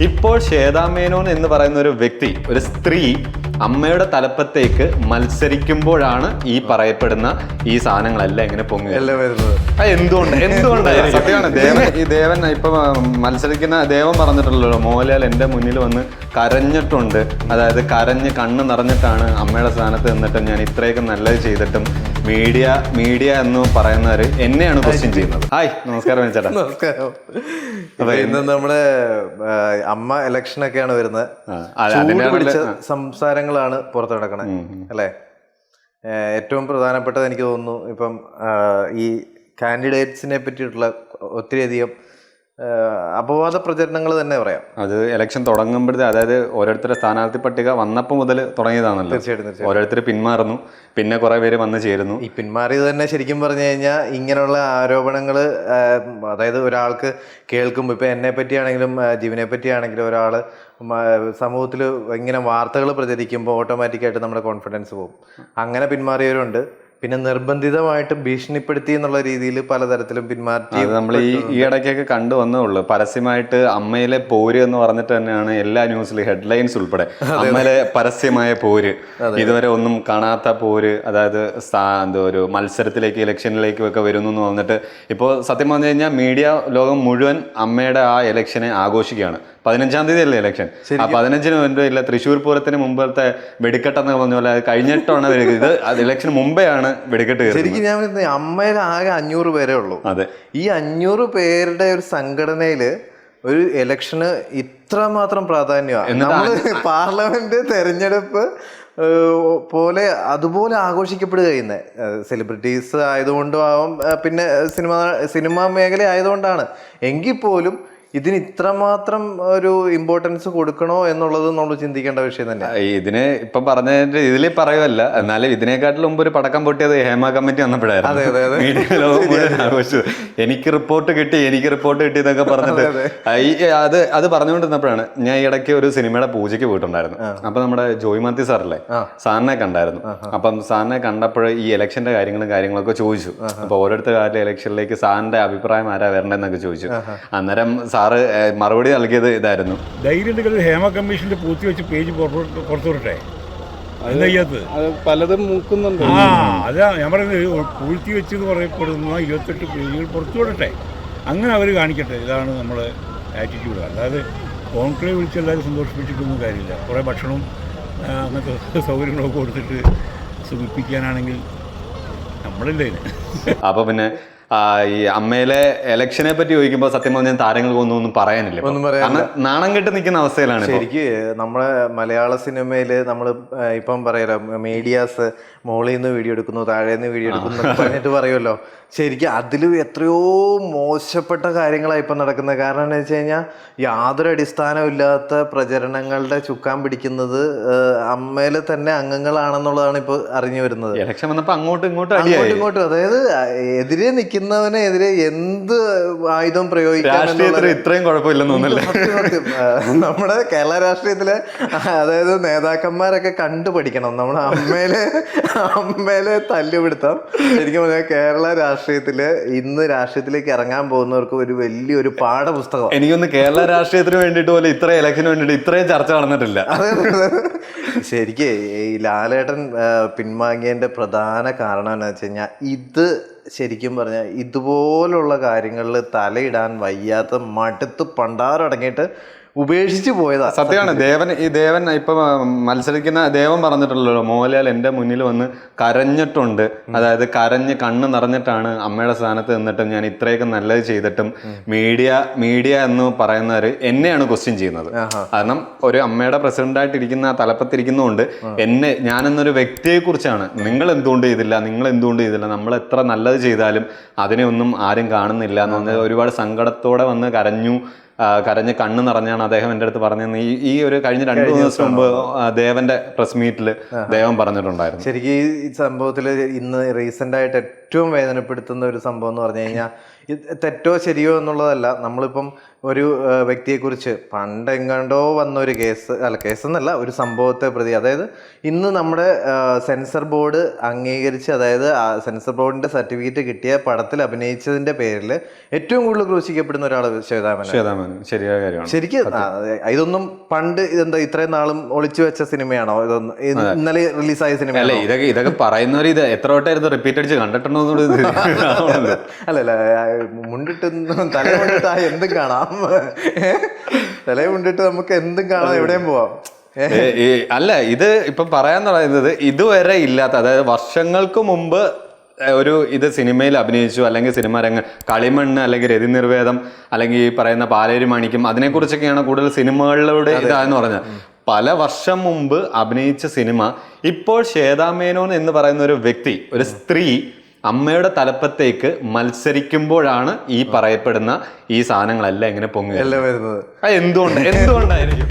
ഇപ്പോൾ ശ്വേതാ മേനോൻ എന്ന് പറയുന്ന ഒരു വ്യക്തി ഒരു സ്ത്രീ അമ്മയുടെ തലപ്പത്തേക്ക് മത്സരിക്കുമ്പോഴാണ് ഈ പറയപ്പെടുന്ന ഈ സാധനങ്ങളെല്ലാം ഇങ്ങനെ പൊങ്ങി എന്തുകൊണ്ട്? എന്തുകൊണ്ടായിരിക്കും സത്യമാണ്. ദേവൻ ഈ ദേവൻ ഇപ്പൊ മത്സരിക്കുന്ന ദേവൻ പറഞ്ഞിട്ടുള്ളല്ലോ മോഹൻലാൽ എന്റെ മുന്നിൽ വന്ന് കരഞ്ഞിട്ടുണ്ട്. അതായത് കരഞ്ഞ് കണ്ണ് നിറഞ്ഞിട്ടാണ് അമ്മയുടെ സ്ഥാനത്ത് നിന്നിട്ടും ഞാൻ ഇത്രയൊക്കെ നല്ലത് ചെയ്തിട്ടും മീഡിയ മീഡിയ എന്ന് പറയുന്നവര് എന്നെയാണ് ക്വസ്റ്റ്യൻ ചെയ്യുന്നത്. ഹായ് നമസ്കാരം ചേട്ടാ. നമസ്കാരം. അപ്പൊ ഇന്ന് നമ്മുടെ അമ്മ ഇലക്ഷൻ ഒക്കെയാണ് വരുന്നത്. സംസാരങ്ങളാണ് പുറത്തു നടക്കണേ അല്ലേ? ഏറ്റവും പ്രധാനപ്പെട്ടത് എനിക്ക് തോന്നുന്നു ഇപ്പം ഈ കാൻഡിഡേറ്റ്സിനെ പറ്റിയിട്ടുള്ള ഒത്തിരിയധികം അപവാദ പ്രചരണങ്ങൾ തന്നെ പറയാം. അത് ഇലക്ഷൻ തുടങ്ങുമ്പോഴത്തെ അതായത് ഓരോരുത്തരുടെ സ്ഥാനാർത്ഥി പട്ടിക വന്നപ്പോൾ മുതൽ തുടങ്ങിയതാണല്ലോ. തീർച്ചയായിട്ടും ഓരോരുത്തർ പിന്മാറുന്നു പിന്നെ കുറെ പേര് വന്ന് ചേരുന്നു. ഈ പിന്മാറിയത് തന്നെ ശരിക്കും പറഞ്ഞു കഴിഞ്ഞാൽ ഇങ്ങനെയുള്ള ആരോപണങ്ങൾ അതായത് ഒരാൾക്ക് കേൾക്കുമ്പോൾ ഇപ്പം എന്നെ പറ്റിയാണെങ്കിലും ജീവനെ പറ്റിയാണെങ്കിലും ഒരാൾ സമൂഹത്തിൽ ഇങ്ങനെ വാർത്തകൾ പ്രചരിക്കുമ്പോൾ ഓട്ടോമാറ്റിക്കായിട്ട് നമ്മുടെ കോൺഫിഡൻസ് പോകും. അങ്ങനെ പിന്മാറിയവരുണ്ട്. പിന്നെ നിർബന്ധിതമായിട്ട് ഭീഷണിപ്പെടുത്തി എന്നുള്ള രീതിയിൽ പലതരത്തിലും പിന്മാറ്റി നമ്മൾ ഈ ഈ ഇടയ്ക്കൊക്കെ കണ്ടു വന്നേ ഉള്ളൂ. പരസ്യമായിട്ട് അമ്മയിലെ പോര് എന്ന് പറഞ്ഞിട്ട് തന്നെയാണ് എല്ലാ ന്യൂസിലും ഹെഡ്ലൈൻസ് ഉൾപ്പെടെ. അമ്മയിലെ പരസ്യമായ പോര്. ഇതുവരെ ഒന്നും കാണാത്ത പോര് അതായത് എന്താ എന്തോ ഒരു മത്സരത്തിലേക്ക് ഇലക്ഷനിലേക്കും ഒക്കെ വരുന്നു എന്ന് പറഞ്ഞിട്ട് ഇപ്പോൾ സത്യം പറഞ്ഞു കഴിഞ്ഞാൽ മീഡിയ ലോകം മുഴുവൻ അമ്മയുടെ ആ ഇലക്ഷനെ ആഘോഷിക്കുകയാണ്. പതിനഞ്ചാം തീയതി അല്ലേ ഇലക്ഷൻ? ആ പതിനഞ്ചിന് മുൻപ് ഇല്ല തൃശ്ശൂർ പൂരത്തിന് മുമ്പത്തെ വെടിക്കെട്ടെന്ന് പറഞ്ഞ പോലെ കഴിഞ്ഞിട്ടാണ് ഇത് ഇലക്ഷന് മുമ്പേ ആണ് വെടിക്കെട്ട് ശരിക്കും ഞാൻ അമ്മയിൽ ആകെ അഞ്ഞൂറ് പേരേ ഉള്ളൂ. അതെ. ഈ അഞ്ഞൂറ് പേരുടെ ഒരു സംഘടനയിൽ ഒരു ഇലക്ഷന് ഇത്രമാത്രം പ്രാധാന്യമാണ് നമ്മൾ പാർലമെന്റ് തെരഞ്ഞെടുപ്പ് പോലെ അതുപോലെ ആഘോഷിക്കപ്പെടുക ചെയ്യുന്നത് സെലിബ്രിറ്റീസ് ആയതുകൊണ്ടും ആവാം പിന്നെ സിനിമ സിനിമാ മേഖല ആയതുകൊണ്ടാണ്. എങ്കിൽ പോലും ഇതിന് ഇത്രമാത്രം ഒരു ഇമ്പോർട്ടൻസ് കൊടുക്കണോ എന്നുള്ളത് നമ്മൾ ചിന്തിക്കേണ്ട വിഷയം തന്നെ. ഇതിന് ഇപ്പൊ പറഞ്ഞതിന്റെ ഇതിൽ പറയുമല്ല എന്നാലും ഇതിനെക്കാട്ടിലും മുമ്പ് ഒരു പടക്കം പൊട്ടിയത് ഹേമ കമ്മിറ്റി വന്നപ്പോഴായിരുന്നു. ആഘോഷിച്ചു എനിക്ക് റിപ്പോർട്ട് കിട്ടി എനിക്ക് റിപ്പോർട്ട് കിട്ടി എന്നൊക്കെ പറഞ്ഞിട്ട് അത് അത്. പറഞ്ഞുകൊണ്ടിരുന്നപ്പോഴാണ് ഞാൻ ഈ ഇടയ്ക്ക് ഒരു സിനിമയുടെ പൂജയ്ക്ക് പോയിട്ടുണ്ടായിരുന്നു. അപ്പൊ നമ്മുടെ ജോയ് മാത്യു സാറല്ലേ? സാറിനെ കണ്ടായിരുന്നു. അപ്പം സാറിനെ കണ്ടപ്പോൾ ഈ ഇലക്ഷന്റെ കാര്യങ്ങളും കാര്യങ്ങളൊക്കെ ചോദിച്ചു. അപ്പൊ ഓരോരുത്തർ കാലം ഇലക്ഷനിലേക്ക് സാറിന്റെ അഭിപ്രായം ആരാ വരണ്ടെന്നൊക്കെ ചോദിച്ചു. അന്നേരം സാറ് മറുപടി നൽകിയത് ഇതായിരുന്നു. ധൈര്യം ഹേമ കമ്മീഷന്റെ പൂത്തി വെച്ച് പേജ് പുറത്തുവിട്ടെ പുറത്തു പലതും മൂക്കുന്നുണ്ട്. ആ അതാ ഞാൻ പറയുന്നത് പൂഴ്ത്തി വെച്ച് എന്ന് പറയപ്പെടുന്ന ഇരുപത്തെട്ട് പേജുകൾ പുറത്തു വിടട്ടെ. അങ്ങനെ അവർ കാണിക്കട്ടെ ഇതാണ് നമ്മുടെ ആറ്റിറ്റ്യൂഡ് അല്ലാതെ കോൺക്ലേവ് വിളിച്ച് എല്ലാവരും സന്തോഷിപ്പിച്ചിട്ടൊന്നും കാര്യമില്ല. കുറേ ഭക്ഷണവും അങ്ങനത്തെ സൗകര്യങ്ങളൊക്കെ കൊടുത്തിട്ട് സുഖിപ്പിക്കാനാണെങ്കിൽ നമ്മളില്ലേ അപ്പോൾ അപ്പൊ പിന്നെ ഈ അമ്മയിലെ ഇലക്ഷനെ പറ്റി ചോദിക്കുമ്പോൾ സത്യം പറഞ്ഞാൽ താരങ്ങൾക്കൊന്നും ഒന്നും ഒന്നും പറയാനില്ല. ഒന്നും പറയാൻ നാണം കെട്ട് നിൽക്കുന്ന അവസ്ഥയിലാണ്. ശരിക്ക് നമ്മുടെ മലയാള സിനിമയിൽ നമ്മൾ ഇപ്പം പറയാലോ മീഡിയാസ് മോളിൽ നിന്ന് വീഡിയോ എടുക്കുന്നു താഴെ നിന്ന് വീഡിയോ എടുക്കുന്നു പറഞ്ഞിട്ട് പറയുമല്ലോ. ശരിക്കും അതിൽ എത്രയോ മോശപ്പെട്ട കാര്യങ്ങളാണ് ഇപ്പം നടക്കുന്നത്. കാരണം എന്ന് വെച്ച് കഴിഞ്ഞാൽ യാതൊരു അടിസ്ഥാനമില്ലാത്ത പ്രചരണങ്ങളുടെ ചുക്കാൻ പിടിക്കുന്നത് അമ്മയിലെ തന്നെ അംഗങ്ങളാണെന്നുള്ളതാണ് ഇപ്പോൾ അറിഞ്ഞു വരുന്നത്. ഇലക്ഷൻ വന്നപ്പോൾ അങ്ങോട്ടും ഇങ്ങോട്ടും അങ്ങോട്ടും ഇങ്ങോട്ടും. അതായത് എതിരെ നിൽക്കുന്നവനെതിരെ എന്ത് ആയുധം പ്രയോഗിക്കാൻ ഇത്രയും കുഴപ്പമില്ലെന്ന് തോന്നുന്നില്ല. നമ്മുടെ കേരള രാഷ്ട്രീയത്തിലെ അതായത് നേതാക്കന്മാരൊക്കെ കണ്ടുപഠിക്കണം. നമ്മുടെ അമ്മയിലെ അമ്മയിലെ തല്ലുപിടുത്തം. ശരിക്കും പറഞ്ഞാൽ കേരള രാഷ്ട്രീയത്തിൽ ഇന്ന് രാഷ്ട്രീയത്തിലേക്ക് ഇറങ്ങാൻ പോകുന്നവർക്ക് ഒരു വലിയൊരു പാഠപുസ്തകം. എനിക്കൊന്ന് കേരള രാഷ്ട്രീയത്തിന് വേണ്ടിയിട്ട് പോലെ ഇത്ര ഇലക്ഷന് വേണ്ടിയിട്ട് ഇത്രയും ചർച്ച നടന്നിട്ടില്ല. ശരിക്ക് ഈ ലാലേട്ടൻ പിൻവാങ്ങിയതിന്റെ പ്രധാന കാരണം എന്ന് വെച്ച് കഴിഞ്ഞാൽ ഇത് ശരിക്കും പറഞ്ഞാൽ ഇതുപോലുള്ള കാര്യങ്ങളിൽ തലയിടാൻ വയ്യാത്ത മടുത്ത് പണ്ടാറടങ്ങിയിട്ട് ഉപേക്ഷിച്ച് പോയതാ സത്യമാണ്. ദേവൻ ഈ ദേവൻ ഇപ്പൊ മത്സരിക്കുന്ന ദേവൻ പറഞ്ഞിട്ടുള്ളല്ലോ മോഹൻലാൽ എന്റെ മുന്നിൽ വന്ന് കരഞ്ഞിട്ടുണ്ട്. അതായത് കരഞ്ഞ് കണ്ണ് നിറഞ്ഞിട്ടാണ് അമ്മയുടെ സ്ഥാനത്ത് നിന്നിട്ടും ഞാൻ ഇത്രയൊക്കെ നല്ലത് ചെയ്തിട്ടും മീഡിയ മീഡിയ എന്ന് പറയുന്നവര് എന്നെയാണ് ക്വസ്റ്റ്യൻ ചെയ്യുന്നത്. കാരണം ഒരു അമ്മയുടെ പ്രസിഡന്റായിട്ട് ഇരിക്കുന്ന തലപ്പത്തിരിക്കുന്നതുകൊണ്ട് എന്നെ ഞാനെന്നൊരു വ്യക്തിയെ കുറിച്ചാണ് നിങ്ങൾ എന്തുകൊണ്ട് ചെയ്തില്ല? നിങ്ങൾ എന്തുകൊണ്ട് ചെയ്തില്ല? നമ്മൾ എത്ര നല്ലത് ചെയ്താലും അതിനെ ഒന്നും ആരും കാണുന്നില്ല എന്ന് പറഞ്ഞാൽ ഒരുപാട് സങ്കടത്തോടെ വന്ന് കരഞ്ഞു. കരഞ്ഞ് കണ്ണ് നിറഞ്ഞാണ് അദ്ദേഹം എന്റെ അടുത്ത് പറഞ്ഞത് ഈ ഈ ഒരു കഴിഞ്ഞ രണ്ടു മൂന്ന് ദിവസം മുമ്പ് ദേവന്റെ പ്രസ് മീറ്റിൽ ദേവൻ പറഞ്ഞിട്ടുണ്ടായിരുന്നു. ശരിക്കും ഈ സംഭവത്തിൽ ഇന്ന് റീസെന്റ് ആയിട്ട് ഏറ്റവും വേദനപ്പെടുത്തുന്ന ഒരു സംഭവം എന്ന് പറഞ്ഞു കഴിഞ്ഞാൽ ഇത് തെറ്റോ ശരിയോ എന്നുള്ളതല്ല. നമ്മളിപ്പം ഒരു വ്യക്തിയെക്കുറിച്ച് പണ്ടെങ്ങാണ്ടോ വന്ന ഒരു കേസ് അല്ല കേസ് എന്നല്ല ഒരു സംഭവത്തെ പ്രതി അതായത് ഇന്ന് നമ്മുടെ സെൻസർ ബോർഡ് അംഗീകരിച്ച് അതായത് സെൻസർ ബോർഡിന്റെ സർട്ടിഫിക്കറ്റ് കിട്ടിയ പടത്തിൽ അഭിനയിച്ചതിന്റെ പേരിൽ ഏറ്റവും കൂടുതൽ ക്രൂശിക്കപ്പെടുന്ന ഒരാൾ ശ്വേതാമൻ ശ്വേതാമൻ. ശരിയായ കാര്യമാണ്. ശരിക്കും ഇതൊന്നും പണ്ട് ഇതെന്താ ഇത്രയും നാളും ഒളിച്ചു വെച്ച സിനിമയാണോ? ഇതൊന്നും ഇന്നലെ റിലീസായ സിനിമ അല്ലേ ഇതൊക്കെ ഇതൊക്കെ പറയുന്നവർ ഇത് എത്ര വട്ടായിരുന്നു റിപ്പീറ്റ് അടിച്ച് കണ്ടിട്ടുണ്ടോ അല്ലല്ല മുണ്ടിട്ട് തല മുണ്ടിട്ട് ആ എന്തും കാണാം. തല മുണ്ടിട്ട് നമുക്ക് എന്തും കാണാം എവിടെയും പോവാം. അല്ല ഇത് ഇപ്പൊ പറയാൻ പറയുന്നത് ഇതുവരെ ഇല്ലാത്ത അതായത് വർഷങ്ങൾക്ക് മുമ്പ് ഒരു ഇത് സിനിമയിൽ അഭിനയിച്ചു അല്ലെങ്കിൽ സിനിമ രംഗ കളിമണ്ണ് അല്ലെങ്കിൽ രതി നിർവേദം അല്ലെങ്കിൽ ഈ പറയുന്ന പാലേരി മാണിക്കും അതിനെക്കുറിച്ചൊക്കെയാണ് കൂടുതൽ സിനിമകളിലൂടെ ഇതാന്ന് പറഞ്ഞത്. പല വർഷം മുമ്പ് അഭിനയിച്ച സിനിമ ഇപ്പോൾ ശ്വേതാമേനോൻ എന്ന് പറയുന്ന ഒരു വ്യക്തി ഒരു സ്ത്രീ അമ്മയുടെ തലപ്പത്തേക്ക് മത്സരിക്കുമ്പോഴാണ് ഈ പറയപ്പെടുന്ന ഈ സാധനങ്ങളെല്ലാം ഇങ്ങനെ പൊങ്ങുക. വരുന്നത്. എന്തുകൊണ്ട്? എന്തുകൊണ്ടായിരിക്കും?